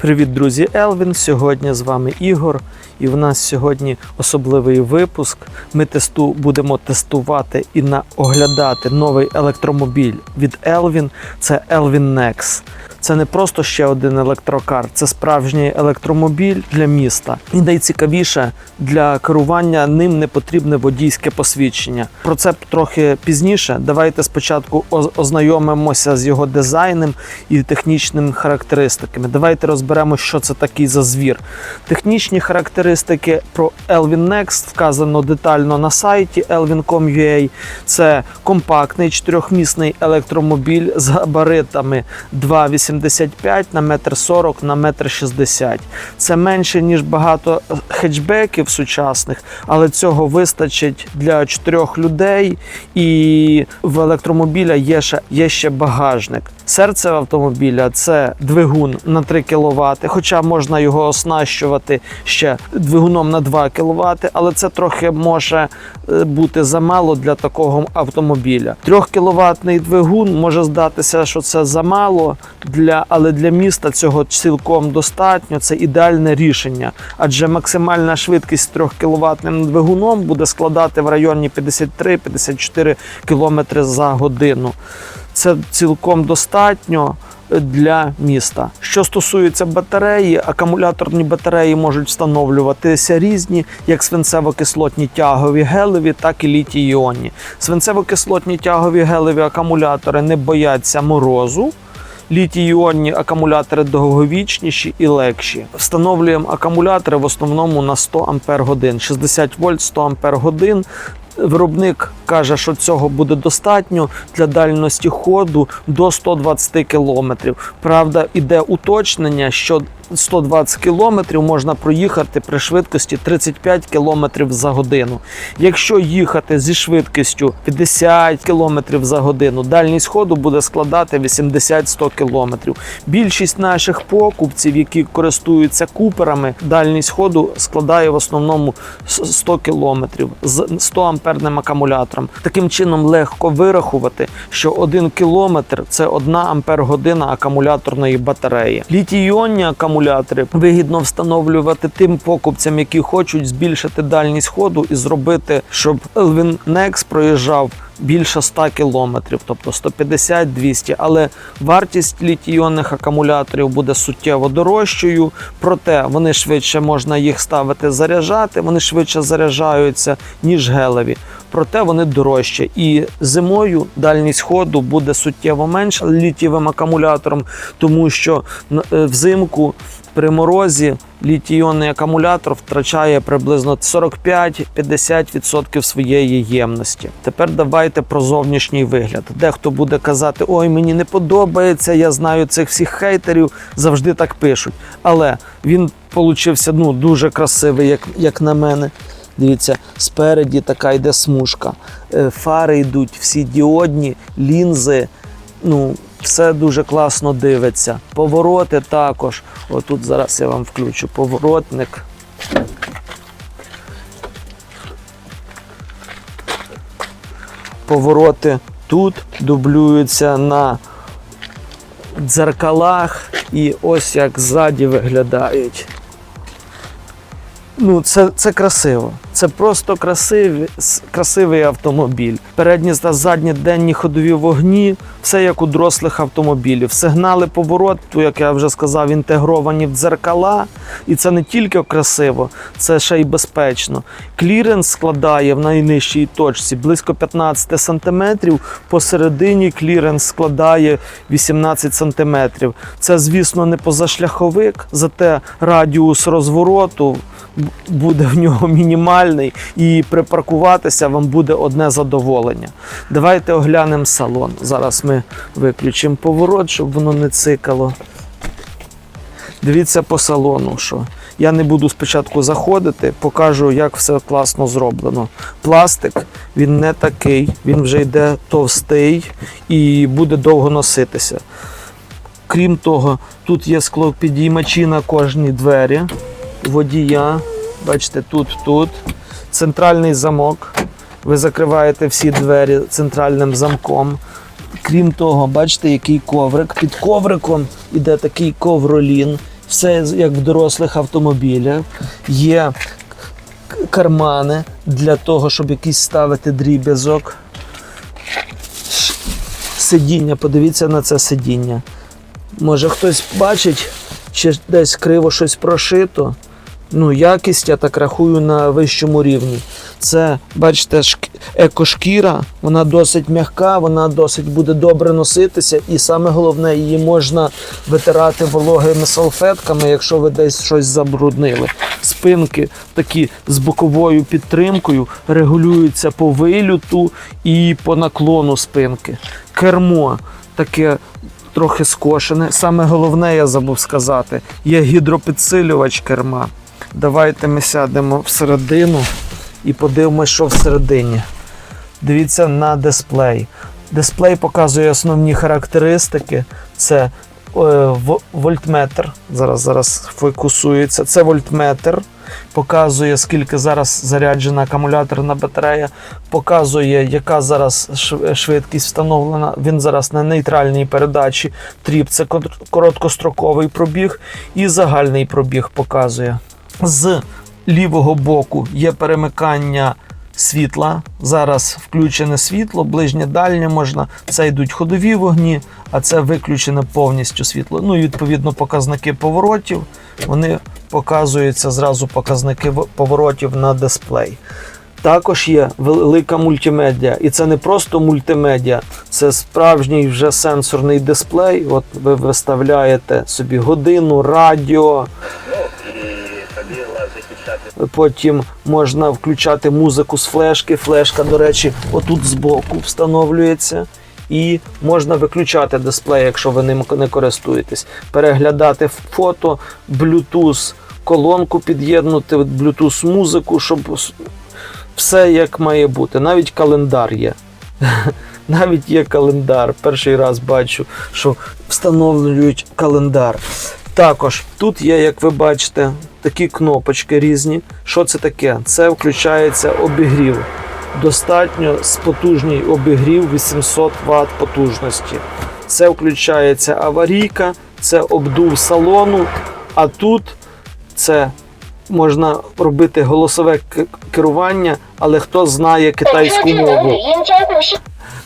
Привіт, друзі! Елвін. Сьогодні з вами Ігор, і в нас сьогодні особливий випуск. Ми тесту будемо тестувати і на оглядати новий електромобіль від Elvin. Це Elvin Nex. Це не просто ще один електрокар, це справжній електромобіль для міста. І найцікавіше для керування ним не потрібне водійське посвідчення. Про це трохи пізніше. Давайте спочатку ознайомимося з його дизайном і технічними характеристиками. Давайте розберемо, що це такий за звір. Технічні характеристики про Elvin Next вказано детально на сайті elvin.com.ua. Це компактний чотирьохмісний електромобіль з габаритами 2,85 на 1,40 на 1,60 Це менше, ніж багато хетчбеків сучасних, але цього вистачить для чотирьох людей. І в електромобіля є ще, є ще багажник. Серце автомобіля це двигун на 3 кВт, хоча можна його оснащувати ще двигуном на 2 кВт, але це трохи може е, бути замало для такого автомобіля. 3 кВт двигун може здатися, що це замало, для, але для міста цього цілком достатньо. Це ідеальне рішення, адже максимальна швидкість 3 кВт двигуном буде складати в районі 53-54 км за годину. Це цілком достатньо для міста. Що стосується батареї, акумуляторні батареї можуть встановлюватися різні, як свинцево-кислотні тягові гелеві, так і літій-іонні. Свинцево-кислотні тягові гелеві акумулятори не бояться морозу. Літій-іонні акумулятори довговічніші і легші. Встановлюємо акумулятори в основному на 100 Ампер годин, 60 вольт 100 Ампер годин. Виробник каже, що цього буде достатньо для дальності ходу до 120 км. Правда, іде уточнення, що 120 км можна проїхати при швидкості 35 км за годину. Якщо їхати зі швидкістю 50 км за годину, дальність ходу буде складати 80-100 км. Більшість наших покупців, які користуються куперами, дальність ходу складає в основному 100 км з 100 амперним акумулятором. Таким чином легко вирахувати, що 1 кілометр це 1 ампер година акумуляторної батареї. Літій-іонні акумулятори вигідно встановлювати тим покупцям, які хочуть збільшити дальність ходу і зробити, щоб Elvin Nex проїжджав більше 100 кілометрів, тобто 150-200, але вартість літій-іонних акумуляторів буде суттєво дорожчою, проте вони швидше можна їх ставити заряджати, вони швидше заряджаються, ніж гелеві. Проте вони дорожчі. І зимою дальність ходу буде суттєво менша літієвим акумулятором, тому що е, взимку при морозі літій-іонний акумулятор втрачає приблизно 45-50% своєї ємності. Тепер давайте про зовнішній вигляд. Дехто буде казати: ой, мені не подобається, я знаю цих всіх хейтерів, завжди так пишуть. Але він получився ну, дуже красивий, як, як на мене. Дивіться, спереді така йде смужка. Е, Фари йдуть всі діодні, лінзи. Ну, все дуже класно дивиться. Повороти також. Отут зараз я вам включу поворотник. Повороти тут дублюються на дзеркалах, і ось як ззаді виглядають. Ну, це, це красиво. Це просто красивий, красивий автомобіль. Передні та задні денні ходові вогні, все як у дорослих автомобілів. Сигнали повороту, як я вже сказав, інтегровані в дзеркала. І це не тільки красиво, це ще й безпечно. Кліренс складає в найнижчій точці близько 15 см, посередині кліренс складає 18 см. Це, звісно, не позашляховик, зате радіус розвороту буде в нього мінімальний, і припаркуватися вам буде одне задоволення. Давайте оглянемо салон. Зараз ми виключимо поворот, щоб воно не цикало. Дивіться по салону, що я не буду спочатку заходити, покажу, як все класно зроблено. Пластик він не такий, він вже йде товстий і буде довго носитися. Крім того, тут є склопідіймачі на кожній двері, водія. Бачите, тут, тут. Центральний замок. Ви закриваєте всі двері центральним замком. Крім того, бачите, який коврик. Під ковриком іде такий ковролін все як в дорослих автомобілях. Є кармани для того, щоб якийсь ставити дріб'язок. Сидіння, подивіться на це сидіння. Може хтось бачить, чи десь криво щось прошито. Ну, якість, я так рахую, на вищому рівні. Це, бачите, шк- екошкіра, вона досить м'яка, вона досить буде добре носитися, і саме головне, її можна витирати вологими салфетками, якщо ви десь щось забруднили. Спинки такі з боковою підтримкою регулюються по вилюту і по наклону спинки. Кермо таке трохи скошене. Саме головне, я забув сказати, є гідропідсилювач керма. Давайте ми сядемо всередину і подивимося, що всередині. Дивіться на дисплей. Дисплей показує основні характеристики. Це е, вольтметр. Зараз зараз фокусується. Це вольтметр. Показує, скільки зараз заряджена акумуляторна батарея. Показує, яка зараз швидкість встановлена. Він зараз на нейтральній передачі. Тріп це короткостроковий пробіг і загальний пробіг показує. З лівого боку є перемикання світла. Зараз включене світло, ближнє дальнє можна. Це йдуть ходові вогні, а це виключене повністю світло. Ну і відповідно показники поворотів. Вони показуються зразу показники поворотів на дисплей. Також є велика мультимедіа, і це не просто мультимедіа, це справжній вже сенсорний дисплей. От ви виставляєте собі годину, радіо, Потім можна включати музику з флешки. Флешка, до речі, отут збоку встановлюється. І можна виключати дисплей, якщо ви ним не користуєтесь. Переглядати фото, Bluetooth колонку під'єднути, Bluetooth музику, щоб все як має бути. Навіть календар є. Навіть є календар. Перший раз бачу, що встановлюють календар. Також тут є, як ви бачите, такі кнопочки різні. Що це таке? Це включається обігрів. Достатньо потужний обігрів 800 Вт потужності. Це включається аварійка, це обдув салону, а тут це можна робити голосове керування, але хто знає китайську мову.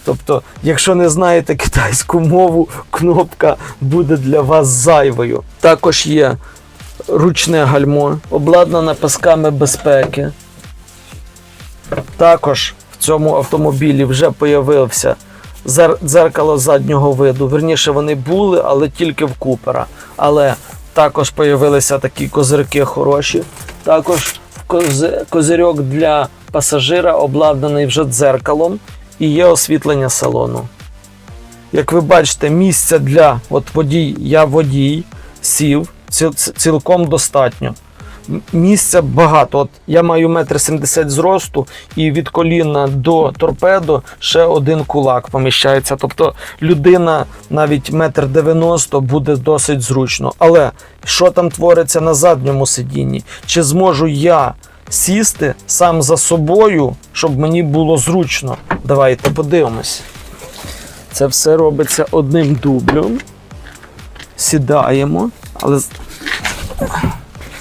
Тобто, якщо не знаєте китайську мову, кнопка буде для вас зайвою. Також є ручне гальмо, обладнане пасками безпеки. Також в цьому автомобілі вже появився дзеркало заднього виду. Верніше вони були, але тільки в Купера. Але також появилися такі козирки хороші. Також коз- козирьок для пасажира обладнаний вже дзеркалом і є освітлення салону. Як ви бачите, місця для от водій, я водій, сів, цілком достатньо. Місця багато. От я маю метр сімдесят зросту, і від коліна до торпедо ще один кулак поміщається. Тобто людина навіть метр дев'яносто буде досить зручно. Але що там твориться на задньому сидінні? Чи зможу я сісти сам за собою, щоб мені було зручно? Давайте подивимось. Це все робиться одним дублем. Сідаємо, але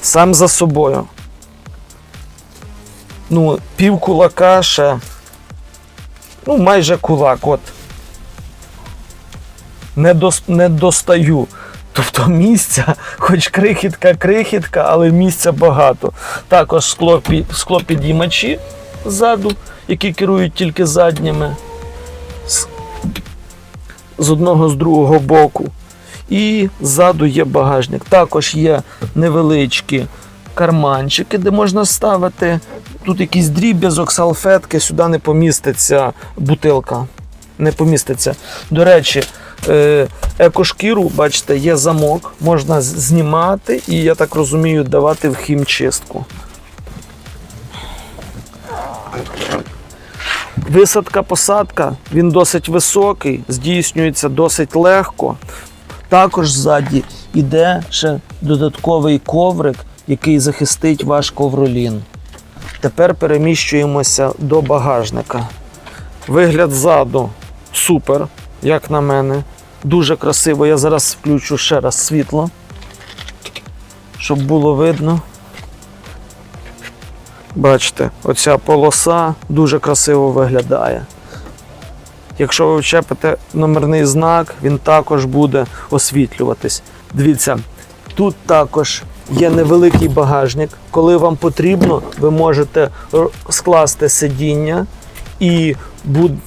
сам за собою. Ну, пів кулака ще. Ну, майже кулак, от. Не, дос, не достаю. Тобто місця, хоч крихітка, крихітка, але місця багато. Також скло, склопідіймачі ззаду, які керують тільки задніми. З, з одного з другого боку. І ззаду є багажник. Також є невеличкі карманчики, де можна ставити. Тут якийсь дріб'язок, салфетки, сюди не поміститься бутилка. Не поміститься. До речі, е, екошкіру, бачите, є замок, можна знімати і, я так розумію, давати в хімчистку. Висадка, посадка, він досить високий, здійснюється досить легко. Також ззаді йде ще додатковий коврик, який захистить ваш ковролін. Тепер переміщуємося до багажника. Вигляд ззаду супер, як на мене. Дуже красиво. Я зараз включу ще раз світло. щоб було видно. Бачите, оця полоса дуже красиво виглядає. Якщо ви вчепите номерний знак, він також буде освітлюватись. Дивіться, тут також є невеликий багажник. Коли вам потрібно, ви можете скласти сидіння і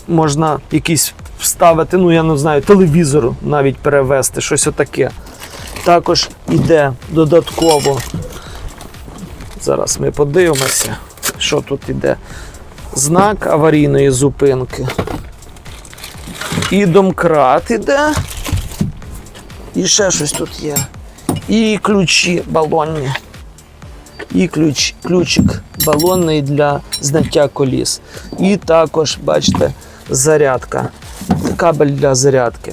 можна якийсь вставити, ну я не знаю, телевізор навіть перевести, щось отаке. Також іде додатково. Зараз ми подивимося, що тут іде. Знак аварійної зупинки. І домкрат іде. І ще щось тут є. І ключі балонні. І ключ, ключик балонний для зняття коліс. І також, бачите, зарядка. Кабель для зарядки.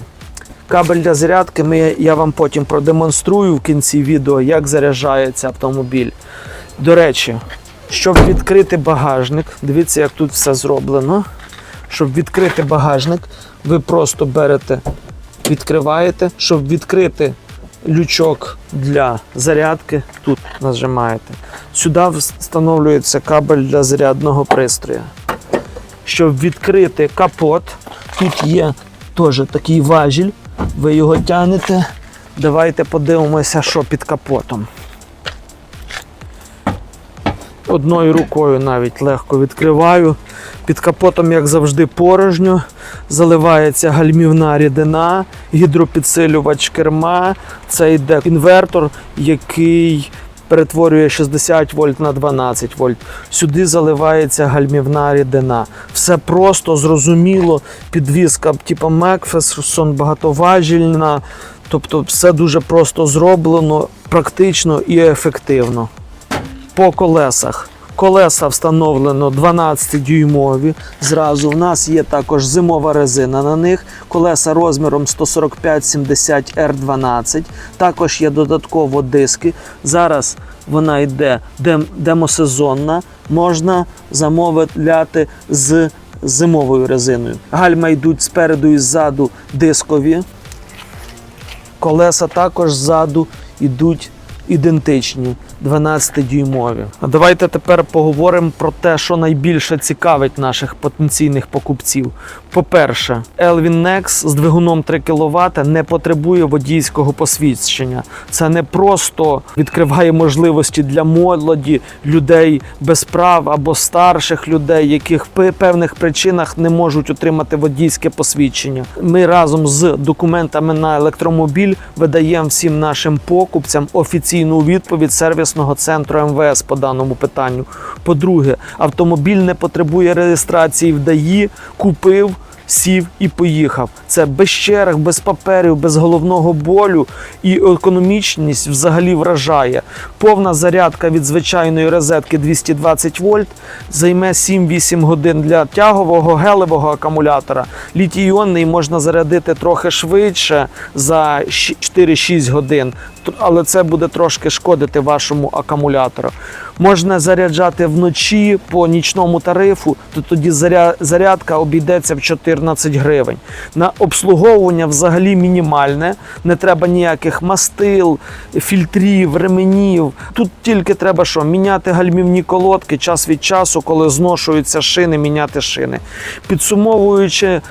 Кабель для зарядки ми, я вам потім продемонструю в кінці відео, як заряджається автомобіль. До речі, щоб відкрити багажник, дивіться, як тут все зроблено. Щоб відкрити багажник, ви просто берете, відкриваєте, щоб відкрити лючок для зарядки, тут нажимаєте. Сюди встановлюється кабель для зарядного пристрою. Щоб відкрити капот, тут є теж такий важіль, ви його тягнете. Давайте подивимося, що під капотом. Одною рукою навіть легко відкриваю. Під капотом, як завжди, порожньо. Заливається гальмівна рідина, гідропідсилювач керма. Це йде інвертор, який перетворює 60 вольт на 12 вольт. Сюди заливається гальмівна рідина. Все просто, зрозуміло. Підвізка типу Макферсон багатоважільна. Тобто все дуже просто зроблено, практично і ефективно по колесах. Колеса встановлено 12-дюймові. Зразу в нас є також зимова резина на них. Колеса розміром 145-70 R12. Також є додатково диски. Зараз вона йде дем- демосезонна. Можна замовляти з зимовою резиною. Гальма йдуть спереду і ззаду дискові. Колеса також ззаду йдуть ідентичні 12-дюймові. А давайте тепер поговоримо про те, що найбільше цікавить наших потенційних покупців. По-перше, Elvin Nex з двигуном 3 кВт не потребує водійського посвідчення. Це не просто відкриває можливості для молоді, людей без прав або старших людей, яких по певних причинах не можуть отримати водійське посвідчення. Ми разом з документами на електромобіль видаємо всім нашим покупцям офіційну відповідь сервісного центру МВС по даному питанню. По-друге, автомобіль не потребує реєстрації в ДАІ, купив. Сів і поїхав. Це без черг, без паперів, без головного болю і економічність взагалі вражає. Повна зарядка від звичайної розетки 220 вольт займе 7-8 годин для тягового гелевого акумулятора. Літій-іонний можна зарядити трохи швидше за 4-6 годин, але це буде трошки шкодити вашому акумулятору. Можна заряджати вночі по нічному тарифу, то тоді зарядка обійдеться в 14 гривень. На обслуговування взагалі мінімальне, не треба ніяких мастил, фільтрів, ременів. Тут тільки треба що міняти гальмівні колодки час від часу, коли зношуються шини, міняти шини. Підсумовуючи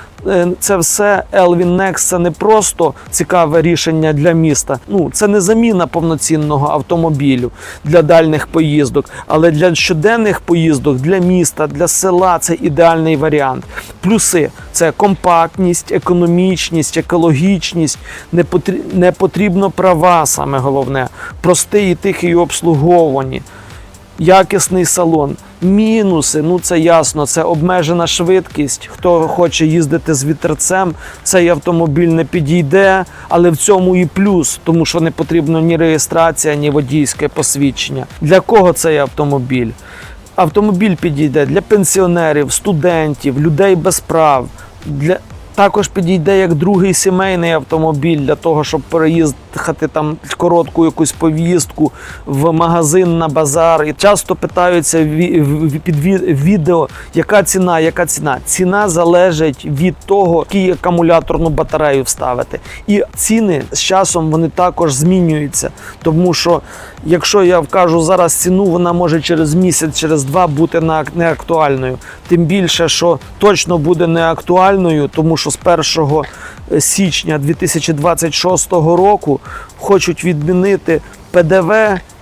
це все, Elvin Next це не просто цікаве рішення для міста. Ну це не заміна повноцінного автомобілю для дальних поїздок, але для щоденних поїздок, для міста, для села це ідеальний варіант. Плюси це компактність, економічність, екологічність, не, потрі... не потрібно права, саме головне, простий і тихий у обслуговуванні якісний салон. Мінуси, ну це ясно, це обмежена швидкість. Хто хоче їздити з вітерцем, цей автомобіль не підійде, але в цьому і плюс, тому що не потрібно ні реєстрація, ні водійське посвідчення. Для кого цей автомобіль? Автомобіль підійде для пенсіонерів, студентів, людей без прав. Для також підійде як другий сімейний автомобіль для того, щоб переїхати там коротку якусь повістку в магазин на базар. І часто питаються під відео, яка ціна, яка ціна. Ціна залежить від того, який акумуляторну батарею вставити. І ціни з часом вони також змінюються, тому що Якщо я вкажу зараз ціну, вона може через місяць, через два бути неактуальною. Тим більше, що точно буде неактуальною, тому що з 1 січня 2026 року хочуть відмінити ПДВ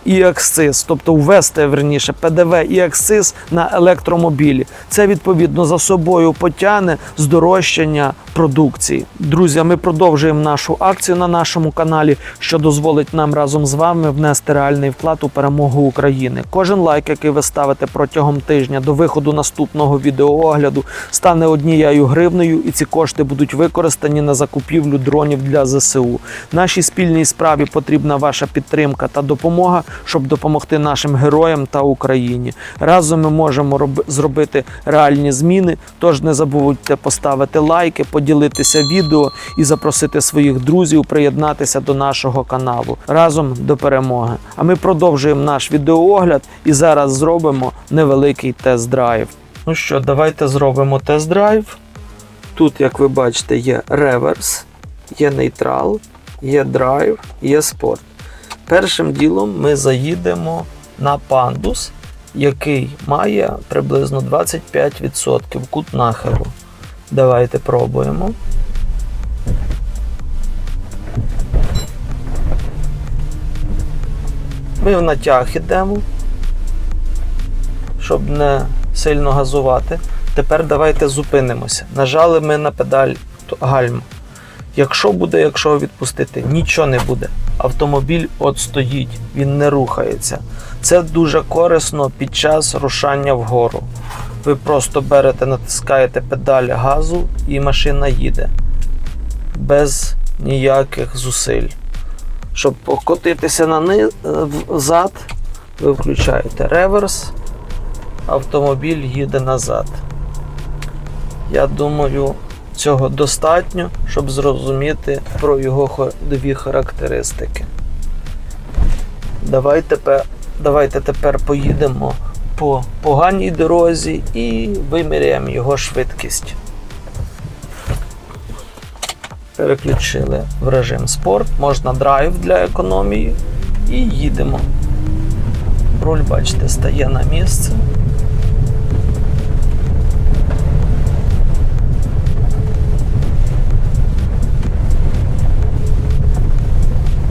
і акциз, тобто ввести верніше ПДВ і акциз на електромобілі. Це відповідно за собою потягне здорожчання продукції. Друзі, ми продовжуємо нашу акцію на нашому каналі, що дозволить нам разом з вами внести реальний вклад у перемогу України. Кожен лайк, який ви ставите протягом тижня до виходу наступного відеоогляду, стане однією гривнею, і ці кошти будуть використані на закупівлю дронів для ЗСУ. Нашій спільній справі потрібна ваша підтримка та допомога, щоб допомогти нашим героям та Україні. Разом ми можемо роб- зробити реальні зміни. Тож не забудьте поставити лайки, поділитися відео і запросити своїх друзів приєднатися до нашого каналу. Разом до перемоги. А ми продовжуємо наш відеоогляд і зараз зробимо невеликий тест-драйв. Ну що, давайте зробимо тест-драйв. Тут, як ви бачите, є реверс, є нейтрал, є драйв, є спорт. Першим ділом ми заїдемо на пандус, який має приблизно 25% кут нахилу. Давайте пробуємо. Ми в натяг ідемо, щоб не сильно газувати. Тепер давайте зупинимося. Нажали ми на педаль гальм. Якщо буде, якщо відпустити, нічого не буде. Автомобіль от стоїть, він не рухається. Це дуже корисно під час рушання вгору. Ви просто берете, натискаєте педаль газу і машина їде без ніяких зусиль. Щоб покотитися на ни- е, взад, ви включаєте реверс, автомобіль їде назад. Я думаю, цього достатньо, щоб зрозуміти про його ходові характеристики. Давайте тепер, давайте тепер поїдемо по поганій дорозі і виміряємо його швидкість. Переключили в режим спорт, можна драйв для економії і їдемо. Руль, бачите, стає на місце.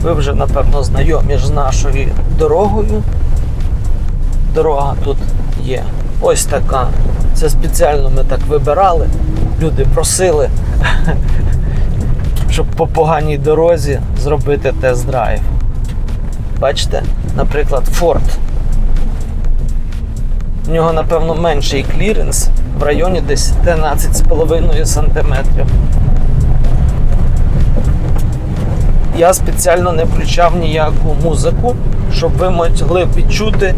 Ви вже, напевно, знайомі з нашою дорогою. Дорога тут є. Ось така. Це спеціально ми так вибирали. Люди просили, щоб по поганій дорозі зробити тест-драйв. Бачите, наприклад, Ford. В нього, напевно, менший кліренс в районі десь 11,5 см. Я спеціально не включав ніяку музику, щоб ви могли відчути,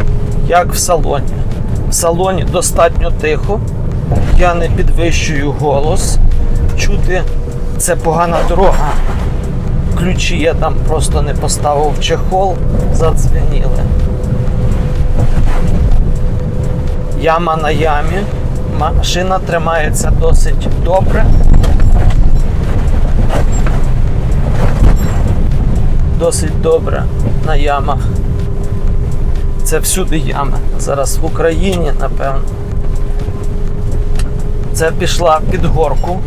як в салоні. В салоні достатньо тихо, я не підвищую голос. Чути це погана дорога. Ключі я там просто не поставив чехол, задзвеніли. Яма на ямі. Машина тримається досить добре. Досить добре на ямах. Це всюди ями. Зараз в Україні, напевно. Це пішла під горку.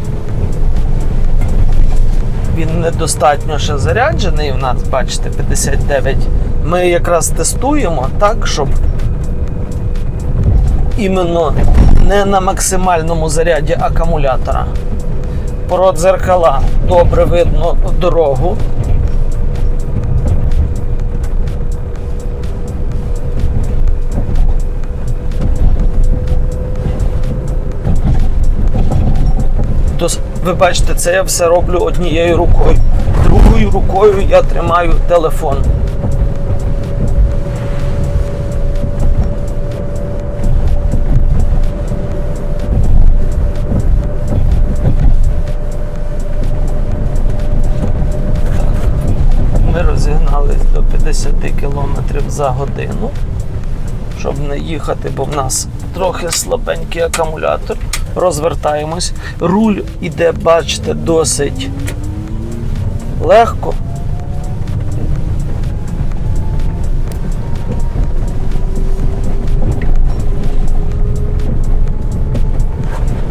Він недостатньо ще заряджений у нас, бачите, 59. Ми якраз тестуємо так, щоб іменно не на максимальному заряді акумулятора. Про дзеркала добре видно дорогу. Ви бачите, це я все роблю однією рукою. Другою рукою я тримаю телефон. Ми розігнались до 50 км за годину, щоб не їхати, бо в нас трохи слабенький акумулятор розвертаємось. Руль іде, бачите, досить легко.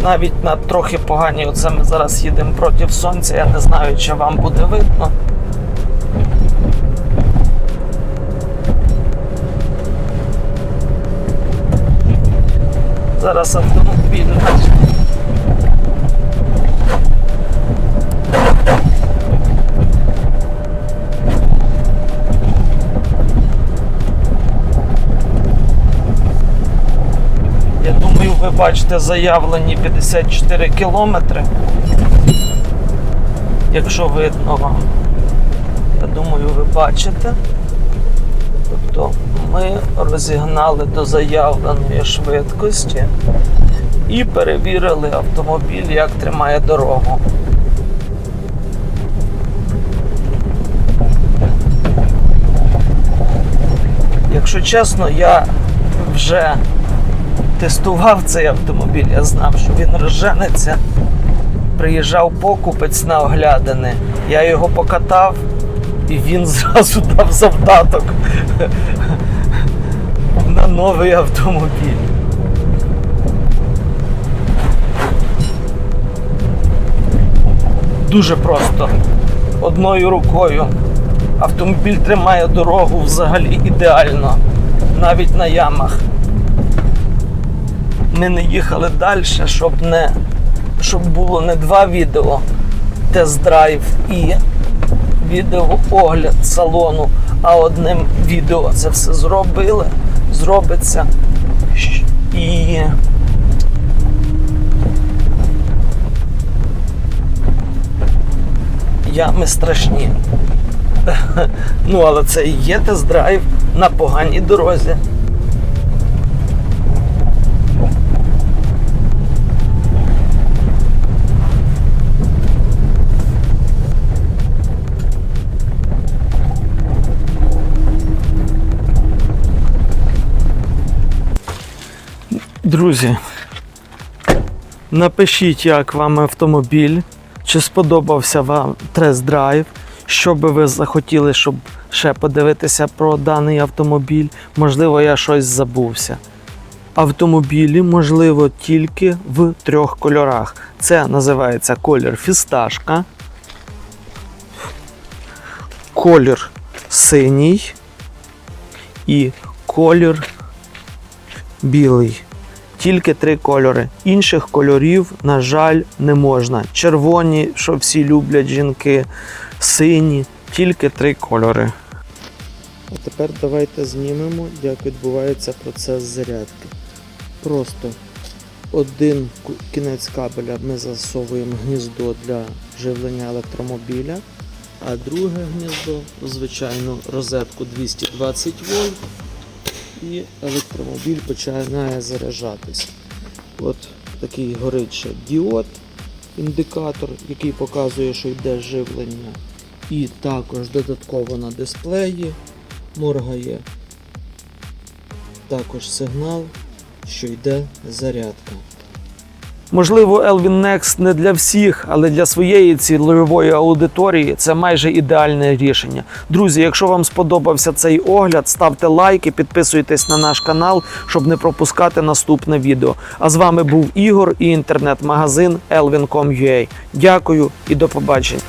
Навіть на трохи поганій, оце ми зараз їдемо проти сонця, я не знаю, чи вам буде видно. Зараз автомобіль. Ви бачите заявлені 54 кілометри. Якщо видно вам. Я думаю, ви бачите. Тобто ми розігнали до заявленої швидкості і перевірили автомобіль, як тримає дорогу. Якщо чесно, я вже тестував цей автомобіль, я знав, що він розженеться. Приїжджав покупець на оглядини, я його покатав, і він зразу дав завдаток на новий автомобіль. Дуже просто. Одною рукою. Автомобіль тримає дорогу взагалі ідеально, навіть на ямах. Ми не їхали далі, щоб не щоб було не два відео тест-драйв і відео огляд салону, а одним відео це все зробили, зробиться. І ями страшні. Ну, але це і є тест-драйв на поганій дорозі. Друзі, напишіть, як вам автомобіль, чи сподобався вам тест-драйв, що би ви захотіли, щоб ще подивитися про даний автомобіль. Можливо, я щось забувся. Автомобілі, можливо, тільки в трьох кольорах. Це називається колір фісташка, колір синій і колір білий. Тільки три кольори. Інших кольорів, на жаль, не можна. Червоні, що всі люблять жінки, сині, тільки три кольори. А тепер давайте знімемо, як відбувається процес зарядки. Просто один кінець кабеля ми засовуємо гніздо для живлення електромобіля, а друге гніздо, звичайно, розетку 220 вольт і електромобіль починає заряджатись. От такий горить діод, індикатор, який показує, що йде живлення. І також додатково на дисплеї моргає також сигнал, що йде зарядка. Можливо, Elvin Next не для всіх, але для своєї цільової аудиторії це майже ідеальне рішення. Друзі, якщо вам сподобався цей огляд, ставте лайки, підписуйтесь на наш канал, щоб не пропускати наступне відео. А з вами був Ігор і інтернет-магазин elvin.com.ua. Дякую і до побачення.